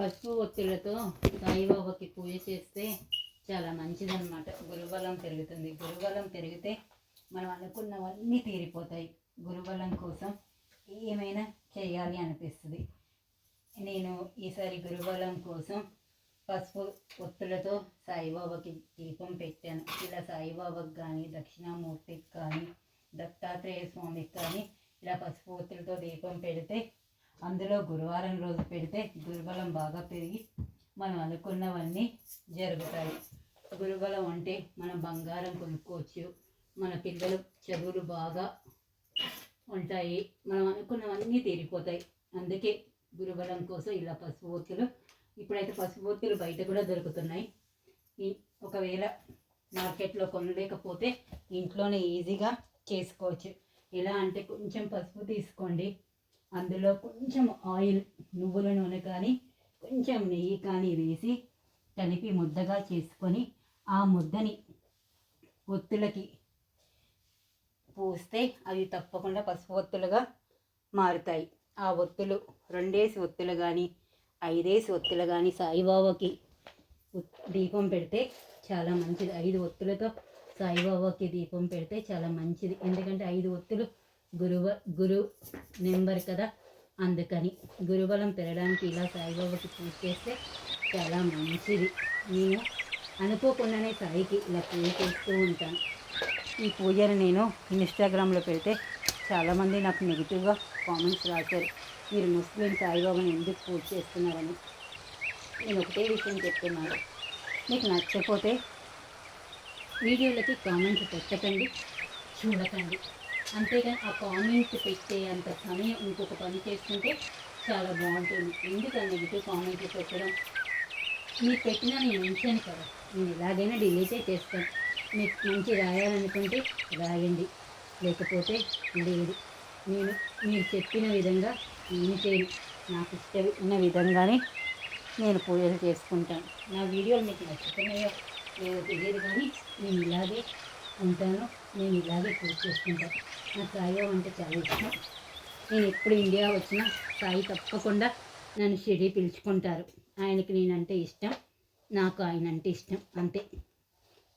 పసుపు ఒత్తులతో సాయిబాబాకి పూజ చేస్తే చాలా మంచిదన్నమాట. గురుబలం పెరుగుతుంది. గురుబలం పెరిగితే మనం అనుకున్నవన్నీ తీరిపోతాయి. గురుబలం కోసం ఏమైనా చేయాలి అనిపిస్తుంది. నేను ఈసారి గురుబలం కోసం పసుపు ఒత్తులతో సాయిబాబాకి దీపం పెట్టాను. ఇలా సాయిబాబాకి కానీ దక్షిణామూర్తికి కానీ దత్తాత్రేయ స్వామికి కానీ ఇలా పసుపు ఒత్తులతో దీపం పెడితే అందులో గురువారం రోజు పెడితే గురుబలం బాగా పెరిగి మనం అనుకున్నవన్నీ జరుగుతాయి. గురుబలం అంటే మనం బంగారం కొనుక్కోవచ్చు మన పిల్లలు చదువులు బాగా ఉంటాయి మనం అనుకున్నవన్నీ తీరిపోతాయి. అందుకే గురుబలం కోసం ఇలా పసుపు ఒత్తులు ఇప్పుడైతే పసుపు బయట కూడా దొరుకుతున్నాయి. ఈ- ఒకవేళ మార్కెట్లో కొనలేకపోతే ఇంట్లోనే ఈజీగా చేసుకోవచ్చు. ఎలా అంటే కొంచెం పసుపు తీసుకోండి. అందులో కొంచెం ఆయిల్ నువ్వుల నూనె కానీ కొంచెం నెయ్యి కానీ వేసి కలిపి ముద్దగా చేసుకొని ఆ ముద్దని ఒత్తులకి పూస్తే అవి తప్పకుండా పసుపు ఒత్తులుగా మారుతాయి. ఆ ఒత్తులు రెండేసి ఒత్తులు కానీ ఐదేసి ఒత్తులు కానీ సాయిబాబాకి దీపం పెడితే చాలా మంచిది. ఐదు ఒత్తులతో సాయిబాబాకి దీపం పెడితే చాలా మంచిది. ఎందుకంటే ఐదు ఒత్తులు గురువ గురు నెంబర్ కదా? అందుకని గురుబలం పెరగడానికి ఇలా సాయిబాబాకి పూజ చేస్తే చాలా మంచిది. నేను అనుకోకుండానే సాయికి ఇలా పూజ చేస్తూ ఉంటాను. ఈ పూజను నేను ఇన్స్టాగ్రామ్లో పెడితే చాలామంది నాకు నెగిటివ్గా కామెంట్స్ రాశారు. మీరు ముస్లిం సాయిబాబాని ఎందుకు పూజ చేస్తున్నారని. నేను ఒకటే విషయం చెప్తున్నాను. మీకు నచ్చకపోతే వీడియోలకి కామెంట్స్ పెట్టకండి. చూడకండి. అంతేగాని ఆ కామెంట్ పెట్టే అంత సమయం ఇంకొక పని చేసుకుంటే చాలా బాగుంటుంది. ఎందుకని నెగిటివ్ కామెంట్లు పెట్టడం? మీరు పెట్టినా నేను ఉంచాను కదా. నేను ఎలాగైనా డిలీటే చేస్తాను. మీకు మంచి రాయాలనుకుంటే రాయండి. లేకపోతే లేదు. నేను మీరు చెప్పిన విధంగా నేను చేయను. నాకు ఇష్టమైన విధంగానే నేను పూజలు చేసుకుంటాను. నా వీడియోలు మీకు నచ్చుతున్నాయో లేదో తెలియదు కానీ నేను ఇలాగే ఉంటాను. నేను ఇలాగే పూజ చేసుకుంటాను నాకు సాయిబాబా అంటే చాలా ఇష్టం. నేను ఎప్పుడు ఇండియా వచ్చినా సాయి తప్పకుండా నన్ను షిడి పిలుచుకుంటారు. ఆయనకి నేనంటే ఇష్టం. నాకు ఆయన అంటే ఇష్టం. అంతే.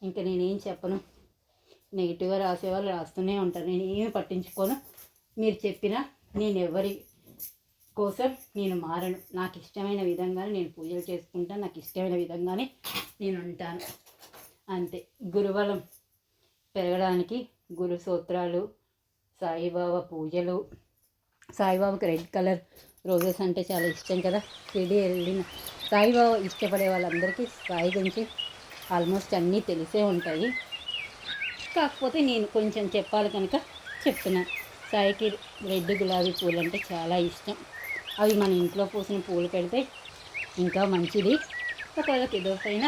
ఇంకా నేనేం చెప్పను? నెగిటివ్గా రాసేవాళ్ళు రాస్తూనే ఉంటారు. నేను ఏమి పట్టించుకోను. మీరు చెప్పినా నేను ఎవరి కోసం నేను మారను. నాకు ఇష్టమైన విధంగానే నేను పూజలు చేసుకుంటాను నాకు ఇష్టమైన విధంగానే నేను ఉంటాను. అంతే. గురువలం పెరగడానికి గురు సూత్రాలు సాయిబాబా పూజలు. సాయిబాబాకి రెడ్ కలర్ రోజెస్ అంటే చాలా ఇష్టం కదా. షిరిడి వెళ్ళిన సాయిబాబా ఇష్టపడే వాళ్ళందరికీ సాయి గురించి ఆల్మోస్ట్ అన్నీ తెలిసే ఉంటాయి. కాకపోతే నేను కొంచెం చెప్పాలి కనుక చెప్తున్నాను సాయికి రెడ్ గులాబీ పూలు అంటే చాలా ఇష్టం. అవి మన ఇంట్లో పూసిన పూలు పెడితే ఇంకా మంచిది. ఒకవేళ పైన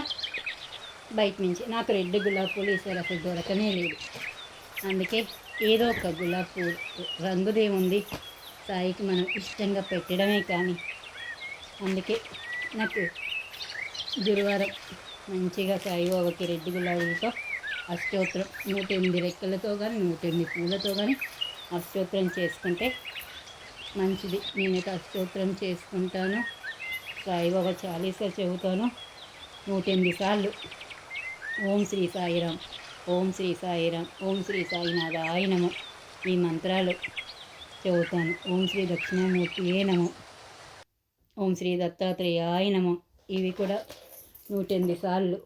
బయట నుంచి. నాకు రెడ్ గులాబీ పూలు ఈసారి అసలు దొరకనే లేదు. అందుకే ఏదో ఒక గులాబీ పూలు రంగుదే ఉంది సాయికి మనం ఇష్టంగా పెట్టడమే కానీ. అందుకే నాకు గురువారం మంచిగా సాయిబాబాకి రెడ్ గులాబీలతో అష్టోత్తరం నూట ఎనిమిది రెక్కలతో కానీ నూట ఎనిమిది పూలతో కానీ అష్టోత్తరం చేసుకుంటే మంచిది. నేనైతే అష్టోత్తరం చేసుకుంటాను. సాయిబాబా చాలీసారి చెబుతాను. నూట ఎనిమిది సార్లు ఓం శ్రీ సాయిరాం ఓం శ్రీ సాయిరాం ఓం శ్రీ సాయినాథ ఆయనము ఈ మంత్రాలు చెబుతాను. ఓం శ్రీ దక్షిణామూర్తి ఏ నమో. ఓం శ్రీ దత్తాత్రేయాయ ఆయనము ఇవి కూడా నూటెనిమిది సార్లు